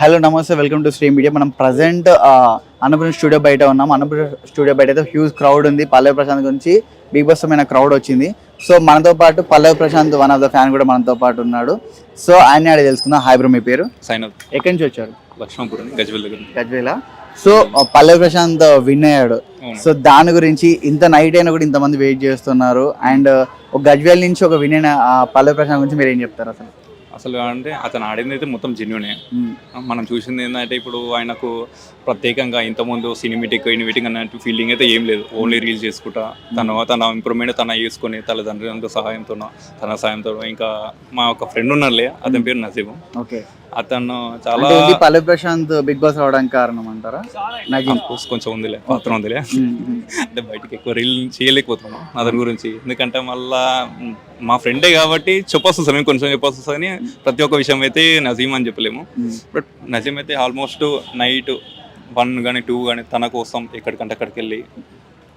Hello నమస్తే welcome to Sri media. మనం present Annapuram studio బయట ఉన్నాం. అన్నపురం స్టూడియో బయట అయితే హ్యూజ్ క్రౌడ్ ఉంది. పల్లవి ప్రశాంత్ గురించి బిగ్ బాస్ అయిన క్రౌడ్ వచ్చింది. సో మనతో పాటు Pallavi Prashanth one of the fan కూడా మనతో పాటు ఉన్నాడు. సో ఆయన అడిగి తెలుసుకుందాం. హాయ్ బ్రో మీ పేరు? ఎక్కడి నుంచి వచ్చారు? లక్ష్మణపురం గజ్వెల్ సో పల్లవి ప్రశాంత్ విన్ అయ్యాడు. సో దాని గురించి ఇంత నైట్ అయినా కూడా ఇంతమంది వెయిట్ చేస్తున్నారు. అండ్ ఒక గజ్వేల్ నుంచి ఒక విన్ అయిన పల్లవి ప్రశాంత్ గురించి మీరు ఏం చెప్తారు అసలు? అసలు అంటే అతను ఆడింది అయితే మొత్తం జెన్యునే. మనం చూసింది ఏంటంటే ఇప్పుడు ఆయనకు ప్రత్యేకంగా ఇంతకుముందు సినిమేటిక్ ఇన్విటింగ్ అన్నట్టు ఫీలింగ్ అయితే ఏం లేదు. ఓన్లీ రీల్స్ చేసుకుంటా తను తన ఇంప్రూవ్మెంట్ తన చేసుకొని తల్లిదండ్రుల సహాయంతో తన సహాయంతో ఇంకా మా ఒక ఫ్రెండ్ ఉన్నారులే అతని పేరు నసీబు ఓకే. అతను చాలా పల్లవి ప్రశాంత్ బిగ్ బాస్ రావడానికి కారణం అంటారా course కొంచెం ఉందిలే పాత్ర ఉందిలే. అంటే బయటికి ఎక్కువ రీల్ చేయలేకపోతున్నాం అతని గురించి. ఎందుకంటే మళ్ళా మ్, ఫ్రెండే కాబట్టి చెప్పొస్తుంది సార్ మేము కొంచెం చెప్పొస్తుంది అని ప్రతి ఒక్క విషయం అయితే నజీమ్ అని చెప్పలేము. బట్ నజీమ్ అయితే ఆల్మోస్ట్ నైట్ వన్ కానీ టూ కానీ తన కోసం ఎక్కడికంటే అక్కడికి వెళ్ళి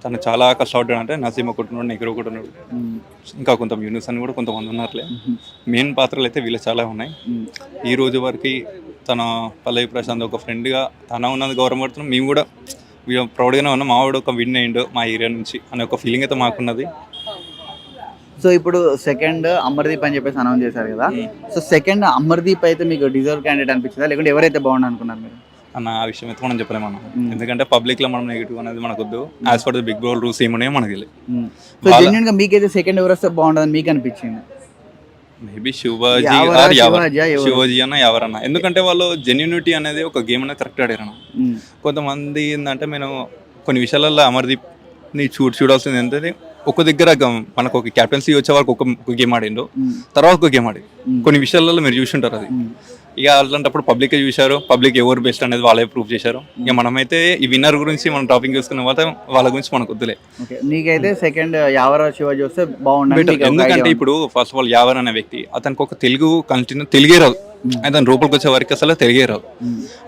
తను చాలా కష్టపడ్డాడు అంటే నజీమ్ ఒకటి ఉన్నాడు నెగిరి ఒకటి ఉన్నాడు. ఇంకా కొంత యూనిస్ అని కూడా కొంతమంది ఉన్నారులే మ్మ్. మెయిన్ పాత్రలు అయితే వీళ్ళు చాలా ఉన్నాయి. ఈ రోజు వరకు తన పల్లవి ప్రశాంత్ ఒక ఫ్రెండ్గా తన ఉన్నది గౌరవపడుతున్నాం మేము కూడా ప్రౌడ్గానే ఉన్నాం మావాడు ఒక విన్ అయ్యిండు మా ఏరియా నుంచి అనే ఒక ఫీలింగ్ అయితే మాకున్నది సో ఇప్పుడు సెకండ్ అమర్దీప్ అని చెప్పేసి అనౌన్స్ చేశారు కదా. సో సెకండ్ అమర్దీప్ అయితే మీకు డిజర్వ్ క్యాండిడేట్ అనిపించిందా? లేకుంటే ఎవరైతే బాగుండు అనుకున్నారు మీరు? అన్న ఆ విషయం అయితే మనం చెప్పలేము అన్న. ఎందుకంటే పబ్లిక్లో మనం నెగిటివ్ అనేది మనకు వద్దు as per the Bigg Boss rules ఏమున్నాయో మనకి సో జెన్యున్గా మీకైతే సెకండ్ ఎవరు వస్తే బాగుంటుందని మీకు అనిపించింది? మేబీ శివాజీ ఆర్ శివాజీ, ఎవరు? అన్న ఎవరన్న ఎందుకంటే వాళ్ళు జెన్యూనిటీ అనేది ఒక గేమ్ అనేది కరెక్ట్ ఆడారన్న మ్మ్. కొంతమంది ఏంటంటే నేను కొన్ని విషయాలలో అమర్దీప్ని చూడ చూడాల్సింది ఏంటంటే ఒక దగ్గర మనకు ఒక క్యాప్టెన్సీ వచ్చే వరకు ఒక గేమ్ ఆడిండు. తర్వాత ఒక గేమ్ ఆడి. కొన్ని విషయాలలో మీరు చూసుంటారు అది. ఇక అలాంటప్పుడు పబ్లిక్ చూశారు పబ్లిక్ ఎవరు బెస్ట్ అనేది వాళ్ళే ప్రూవ్ చేశారు ఇక మనమైతే ఈ విన్నర్ గురించి మనం టాపింగ్ చేసుకున్న తర్వాత వాళ్ళ గురించి మనకు వద్దులే నీకైతే సెకండ్ యావరా Better. మీకు ఒక ఎందుకంటే. ఇప్పుడు ఫస్ట్ ఆఫ్ ఆల్ యావర్ అనే వ్యక్తి అతనికి ఒక తెలుగు కంటిన్యూ తెలుగే రాదు అతను రూపంకి వచ్చే వరకు అసలు తెలుగే రాదు.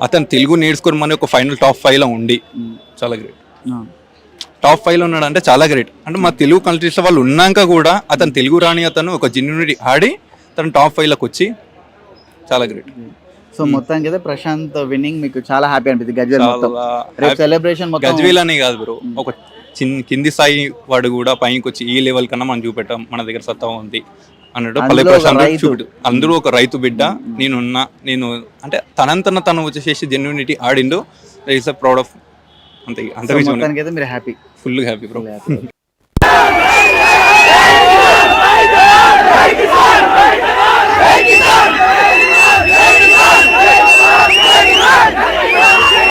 అతను తెలుగు నేర్చుకొని మన ఒక ఫైనల్ టాప్ ఫైవ్లో ఉండి. చాలా గ్రేట్. టాప్ ఫైవ్లో ఉన్నాడు అంటే చాలా గ్రేట్ అంటే మా తెలుగు కంట్రీస్ వాళ్ళు ఉన్నాక కూడా అతను తెలుగు రాని అతను ఒక జెన్యునిటీ ఆడి తను టాప్ ఫైవ్లోకి వచ్చి చాలా గ్రేట్ సో మొత్తానికి అయితే ప్రశాంత్ విన్నింగ్ మీకు చాలా హ్యాపీ అనిపించింది గజ్వేల్ మొత్తం. సెలబ్రేషన్ మొత్తం గజ్వేల్ అనే కాదు బ్రో ఒక చిన్న కింది స్థాయి వాడు కూడా పైకి వచ్చి ఈ లెవెల్ కన్నా మనం చూపెట్టాం మన దగ్గర సత్తా ఉంది అన్నట్టు పల్లె ప్రశాంత్. చూపెట్టు. అందరూ ఒక రైతు బిడ్డ నేనున్నా నేను అంటే తనంతన తను వచ్చేసేసి జెన్యునిటీ ఆడిండు. ఇస్ అ ప్రౌడ్ ఆఫ్ అంతే అంత మీరు హ్యాపీ ఫుల్ హ్యాపీ బ్రో.